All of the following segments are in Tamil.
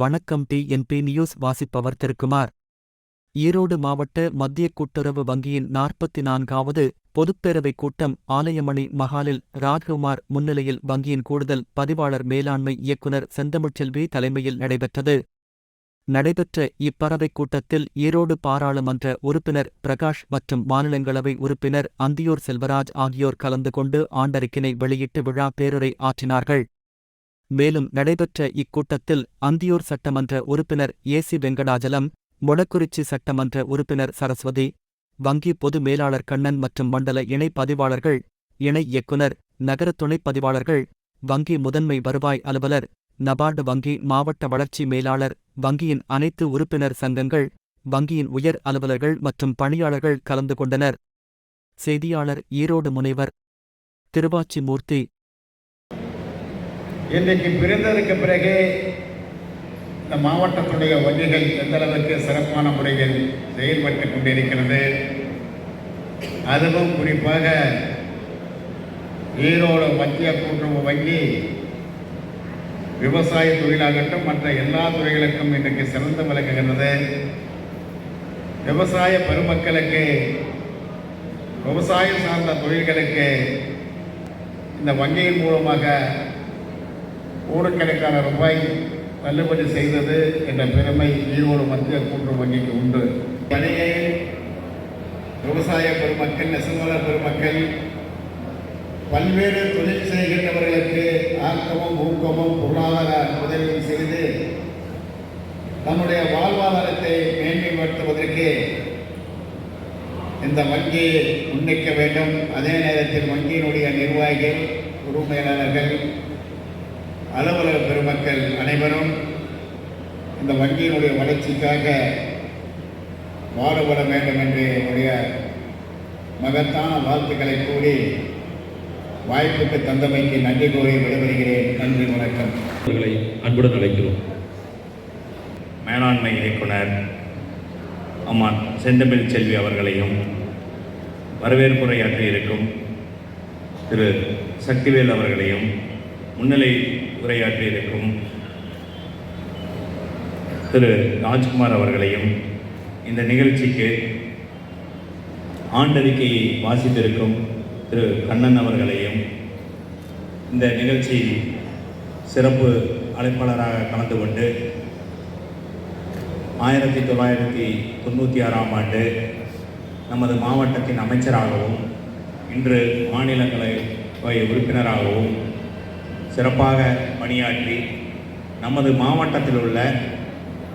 வணக்கம் டி என்பி நியூஸ் வாசிப்பவர் திருக்குமார். ஈரோடு மாவட்ட மத்திய கூட்டுறவு வங்கியின் நாற்பத்தி நான்காவது பொதுப்பேரவைக் கூட்டம் ஆலயமணி மகாலில் ராஜ்குமார் முன்னிலையில் வங்கியின் கூடுதல் பதிவாளர் மேலாண்மை இயக்குநர் செந்தமிழ்ச்செல்வி தலைமையில் நடைபெற்றது. நடைபெற்ற இப்பறவைக் கூட்டத்தில் ஈரோடு பாராளுமன்ற உறுப்பினர் பிரகாஷ் மற்றும் மாநிலங்களவை உறுப்பினர் அந்தியூர் செல்வராஜ் ஆகியோர் கலந்து கொண்டு ஆண்டறிக்கினை வெளியிட்டு விழா பேருரை ஆற்றினார்கள். மேலும் நடைபெற்ற இக்கூட்டத்தில் அந்தியூர் சட்டமன்ற உறுப்பினர் ஏசி வெங்கடாஜலம் மொடக்குறிச்சி சட்டமன்ற உறுப்பினர் சரஸ்வதி வங்கி பொது மேலாளர் கண்ணன் மற்றும் மண்டல இணை பதிவாளர்கள் இணை இயக்குனர் நகர துணைப் பதிவாளர்கள் வங்கி முதன்மை வருவாய் அலுவலர் நபார்டு வங்கி மாவட்ட வளர்ச்சி மேலாளர் வங்கியின் அனைத்து உறுப்பினர் சங்கங்கள் வங்கியின் உயர் அலுவலர்கள் மற்றும் பணியாளர்கள் கலந்து கொண்டனர். செய்தியாளர் ஈரோடு முனைவர். திருவாச்சி மூர்த்தி இன்றைக்கு பிறந்ததுக்கு பிறகு இந்த மாவட்டத்துடைய வங்கிகள் எந்த அளவுக்கு சிறப்பான முறையில் செயல்பட்டு கொண்டிருக்கிறது? அதுவும் குறிப்பாக ஈரோடு மத்திய கூட்டுறவு வங்கி விவசாய தொழிலாகட்டும் மற்ற எல்லா துறைகளுக்கும் இன்றைக்கு சிறந்து விளங்குகிறது விவசாய பெருமக்களுக்கு விவசாயம் சார்ந்த தொழில்களுக்கு இந்த வங்கியின் மூலமாக கோடிக்கணக்கான ரூபாய் தள்ளுபடி செய்தது என்ற பெருமை ஈரோடு மத்திய கூட்டு வங்கிக்கு உண்டு. பணியை விவசாய பெருமக்கள் நெசவாளர் பெருமக்கள் பல்வேறு தொழில் செய்கின்றவர்களுக்கு ஆக்கமும் ஊக்கமும் பொருளாதார உதவியும் செய்து நம்முடைய வாழ்வாதாரத்தை மேன்மைப்படுத்துவதற்கு இந்த வங்கியை முன்னிக்க வேண்டும். அதே நேரத்தில் வங்கியினுடைய நிர்வாகிகள் குழு மேலாளர்கள் அலுவலக பெருமக்கள் அனைவரும் இந்த வங்கியினுடைய வளர்ச்சிக்காக பாடுபட வேண்டும் என்று என்னுடைய மகத்தான வாழ்த்துக்களை கூறி வாய்ப்புக்கு தந்தமைக்கு நன்றி கூறி விடைபெறுகிறேன். நன்றி வணக்கம். அவர்களை அன்புடன் அழைக்கிறோம். மேலாண்மை இயக்குனர் அம்மா செந்தமிழ் செல்வி அவர்களையும் வரவேற்புரையாற்றியிருக்கும் திரு சக்திவேல் அவர்களையும் முன்னிலை உரையாற்றியிருக்கும் திரு ராஜ்குமார் அவர்களையும் இந்த நிகழ்ச்சிக்கு ஆண்டறிக்கையை வாசித்திருக்கும் திரு கண்ணன் அவர்களையும் இந்த நிகழ்ச்சி சிறப்பு அழைப்பாளராக கலந்து கொண்டு ஆயிரத்தி தொள்ளாயிரத்தி தொண்ணூற்றி ஆறாம் ஆண்டு நமது மாவட்டத்தின் அமைச்சராகவும் இன்று மாநிலங்களை உறுப்பினராகவும் சிறப்பாக பணியாற்றி நமது மாவட்டத்தில் உள்ள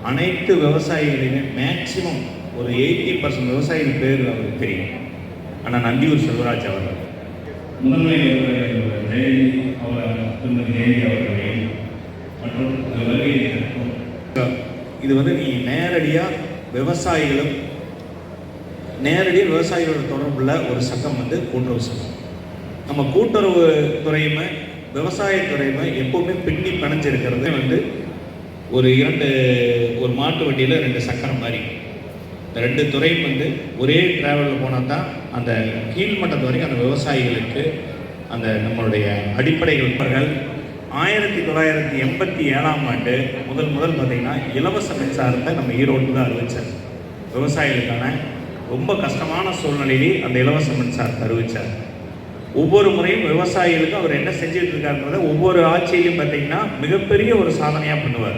அனைத்து விவசாயிகளின் மேக்சிமம் ஒரு எயிட்டி பர்சன்ட் விவசாயிகள் பேர் அவருக்கு தெரியும். ஆனால் நந்தியூர் செல்வராஜ் அவர்கள். முதன்மை அவர் திருமதி ஜெயந்தி அவர்களையும் மற்றும் இது வந்து நீ நேரடியாக விவசாயிகளும் நேரடியாக விவசாயிகளோட தொடர்புள்ள ஒரு சங்கம் வந்து கூட்டுறவு சங்கம் நம்ம கூட்டுறவு துறையுமே விவசாயத்துறையுமே எப்போவுமே பின்னி பிணைஞ்சிருக்கிறது வந்து ஒரு இரண்டு ஒரு மாட்டு வண்டியில் ரெண்டு சக்கரம் மாதிரி. இந்த ரெண்டு துறையும் வந்து ஒரே டிராவலில் போனால் தான் அந்த கீழ்மட்டத்து வரைக்கும் அந்த விவசாயிகளுக்கு அந்த நம்மளுடைய அடிப்படைகள். அவர்கள் ஆயிரத்தி தொள்ளாயிரத்தி எண்பத்தி ஏழாம் ஆண்டு முதல் முதல் பார்த்திங்கன்னா இலவச மின்சாரத்தை நம்ம ஈரோட்டில் தான் அறிவிச்சார். விவசாயிகளுக்கான ரொம்ப கஷ்டமான சூழ்நிலையிலே அந்த இலவச மின்சாரத்தை அறிவிச்சார். ஒவ்வொரு முறையும் விவசாயிகளுக்கு அவர் என்ன செஞ்சுட்டு இருக்காருன்றத ஒவ்வொரு ஆட்சியிலையும் பார்த்தீங்கன்னா மிகப்பெரிய ஒரு சாதனையாக பண்ணுவார்.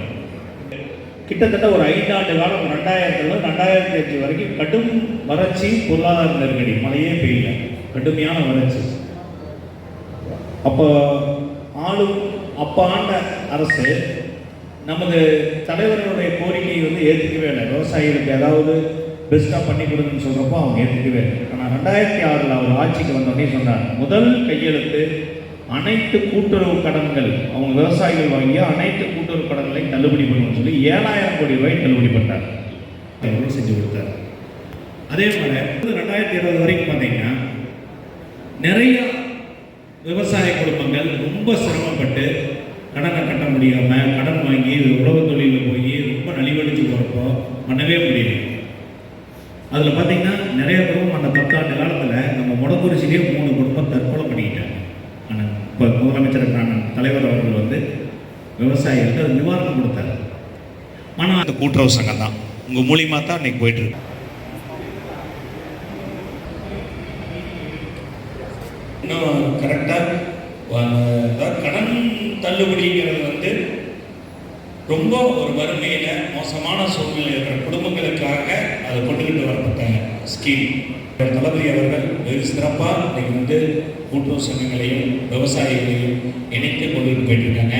கிட்டத்தட்ட ஒரு ஐந்தாண்டு காலம் ரெண்டாயிரத்துல ரெண்டாயிரத்தி அஞ்சு வரைக்கும் கடும் வறட்சி பொருளாதார நெருக்கடி மழையே பெய்யல. கடுமையான வறட்சி. அப்போ ஆளும் அப்போ ஆண்ட அரசு நமது தலைவர்களுடைய கோரிக்கையை வந்து ஏற்றுக்கவே இல்லை. விவசாயிகளுக்கு ஏதாவது பெஸ்ட்டாக பண்ணி கொடுங்கன்னு சொல்கிறப்போ அவங்க ஏற்றுக்கவே இல்லை. ஆனால் ரெண்டாயிரத்தி ஆறில் அவர் ஆட்சிக்கு வந்தோடனே சொன்னார் முதல் கையெழுத்து அனைத்து கூட்டுறவு கடன்கள் அவங்க விவசாயிகள் வாங்கிய அனைத்து கூட்டுறவு கடன்களையும் தள்ளுபடி பண்ணணும்னு சொல்லி ஏழாயிரம் கோடி ரூபாய் தள்ளுபடி பண்ணார் எவ்வளோ செஞ்சு கொடுத்தார்? அதே மாதிரி ரெண்டாயிரத்தி இருபது வரைக்கும் பார்த்தீங்கன்னா நிறைய விவசாய குடும்பங்கள் ரொம்ப சிரமப்பட்டு கடனை கட்ட முடியாமல் கடன் வாங்கி உழவு தொழிலில் போய் ரொம்ப நலிவடைஞ்சு போகிறப்போ பண்ணவே முடியல. அதில் பார்த்தீங்கன்னா நிறைய குடும்பம் அந்த பத்தாண்டு காலத்தில் நம்ம முடக்குறிச்சிலேயே மூணு குடும்பம் தற்கொலை பண்ணிக்கிட்டாங்க. ஆனால் இப்போ முதலமைச்சருக்கான தலைவர் அவர்கள் வந்து விவசாயிகளுக்கு அது நிவாரணம் கொடுத்தார். ஆனால் அந்த கூட்டுறவு சங்கம் தான். உங்கள் மூலியமாக தான் இன்னைக்கு போயிட்டுருக்கு இன்னும் கரெக்டாக கடன் தள்ளுபடிங்கிறது வந்து ரொம்ப ஒரு வறுமையில் மோசமான சூழ்நிலை இருக்கிற குடும்பங்களுக்காக ஸ்கீம் தளபதி அவர்கள் வெகு சிறப்பாக இன்னைக்கு வந்து கூட்டுறவு சங்கங்களையும் விவசாயிகளையும் இணைத்து கொண்டு போயிட்டு இருக்காங்க